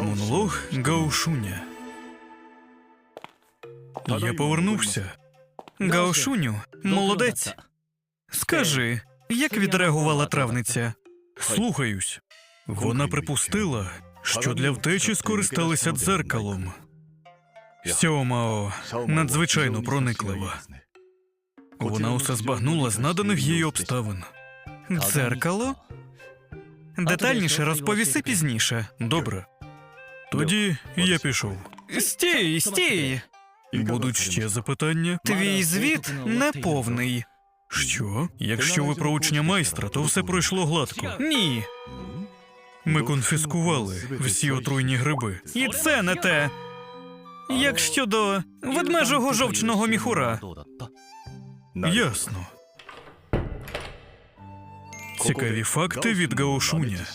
Монолог Гаошуня. Я повернувся. Гаошуню, молодець. Скажи, як відреагувала травниця? Слухаюсь. Вона припустила, що для втечі скористалися дзеркалом. Сьомао надзвичайно прониклива. Вона усе збагнула з наданих їй обставин. Дзеркало? Детальніше розповіси пізніше. Добре. Тоді я пішов. Стій, стій. Будуть ще запитання? Твій звіт неповний. Що? Якщо ви про учня майстра, то все пройшло гладко. Ні. Ми конфіскували всі отруйні гриби. І це не те. Як щодо ведмежого жовчного міхура. Ясно. Цікаві факти від Гаошуня.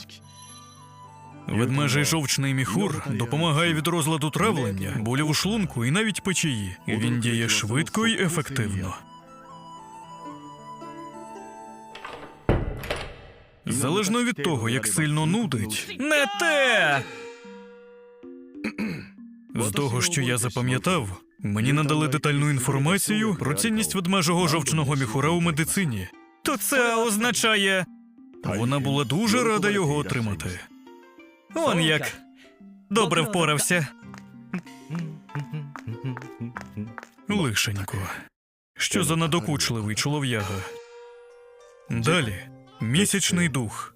Ведмежий жовчний міхур допомагає від розладу травлення, болів у шлунку і навіть печії. Він діє швидко і ефективно. Залежно від того, як сильно нудить. Не те. З того, що я запам'ятав, мені надали детальну інформацію про цінність ведмежого жовчного міхура у медицині. То це означає. Вона була дуже рада його отримати. Он як. Добре впорався. Лишенько. Що за надокучливий чолов'яга. Далі місячний дух.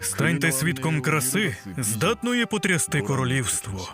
Станьте свідком краси, здатної потрясти королівство.